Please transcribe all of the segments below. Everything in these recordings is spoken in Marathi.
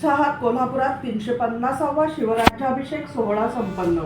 कोल्हापुरात तीनशे पन्नासावा शिवराज्याभिषेक सोहळा संपन्न.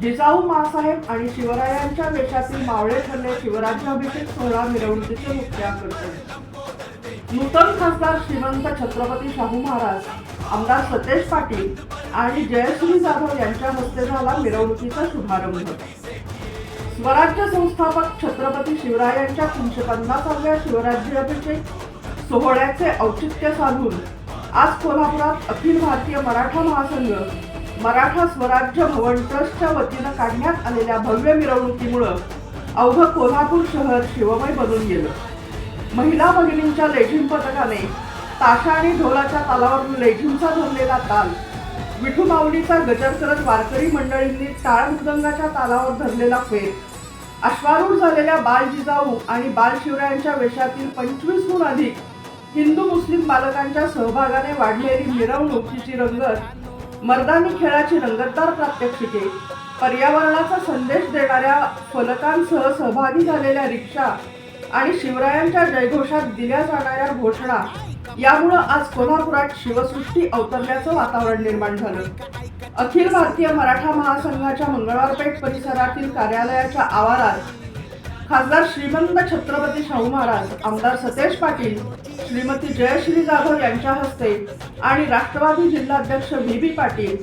जिजाऊ मासाहेब आणि शिवरायांच्या वेशातील मावळे ठरले शिवराज्याभिषेक सोहळा मिरवणुकीचे मुख्य आकर्षण. नूतन खासदार श्रीमंत छत्रपती शाहू महाराज आमदार सतेज पाटील आणि जयश्री जाधव यांच्या हस्ते झाला मिरवणुकीचा शुभारंभ. स्वराज्य संस्थापक छत्रपती शिवरायांच्या तीनशे पन्नासाव्या शिवराज्याभिषेक सोहळ्याचे औचित्य साधून आज कोल्हापुरात अखिल भारतीय मराठा महासंघ मराठा स्वराज्य भवन ट्रस्टच्या वतीनं काढण्यात आलेल्या भव्य मिरवणुकीमुळं अवघं कोल्हापूर शहर शिवमय बनून गेलं. महिला भगिनींच्या लेझिम पथकाने ताशा आणि ढोलाच्या तालावर लेझिमचा धरलेला ताल विठू माऊलीचा गजर करत वारकरी मंडळींनी टाळ मृदंगाच्या तालावर धरलेला फेर अश्वारूढ झालेल्या बाल जिजाऊ आणि बाल शिवरायांच्या वेशातील पंचवीसहून अधिक हिंदू मुस्लिम बालकांच्या सहभागाने वाढलेली मिरवणूक हिची रंगत मर्दानी खेळाची रंगतदार प्रात्यक्षिके पर्यावरणाचा संदेश देणाऱ्या फलकांसह सहभागी झालेल्या रिक्षा आणि शिवरायांच्या जयघोषात दिल्या जाणाऱ्या घोषणा यामुळं आज कोल्हापुरात शिवसृष्टी अवतरल्याचं वातावरण निर्माण झालं. अखिल भारतीय मराठा महासंघाच्या मंगळवारपेठ परिसरातील कार्यालयाच्या आवारात खासदार श्रीमंत छत्रपती शाहू महाराज आमदार सतेज पाटील श्रीमती जयश्री जाधव यांच्या हस्ते आणि राष्ट्रवादी जिल्हाध्यक्ष व्ही बी पाटील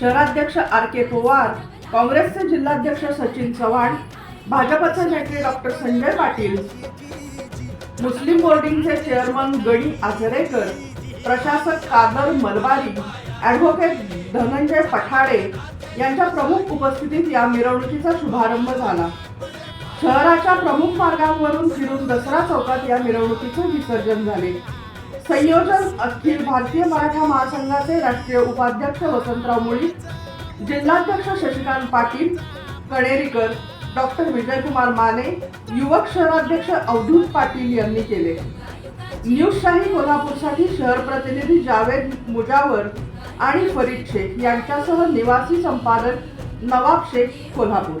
शहराध्यक्ष आर के पवार काँग्रेसचे जिल्हाध्यक्ष सचिन चव्हाण भाजपचे नेते डॉक्टर संजय पाटील मुस्लिम बोर्डिंगचे चेअरमन गणी आजरेकर प्रशासक कादर मलबारी ॲडव्होकेट धनंजय पठाडे यांच्या प्रमुख उपस्थितीत या मिरवणुकीचा शुभारंभ झाला. शहराच्या प्रमुख मार्गांवरून फिरून दसरा चौकात या मिरवणुकीचे विसर्जन झाले. संयोजन अखिल भारतीय मराठा महासंघाचे राष्ट्रीय उपाध्यक्ष वसंतराव मुळी जिल्हाध्यक्ष शशिकांत पाटील कणेरीकर डॉक्टर विजयकुमार माने युवक शहराध्यक्ष अवधूत पाटील यांनी केले. न्यूजशाही कोल्हापूरसाठी शहर प्रतिनिधी जावेद मुजावर आणि फरीद शेख यांच्यासह निवासी संपादक नवाब शेख कोल्हापूर.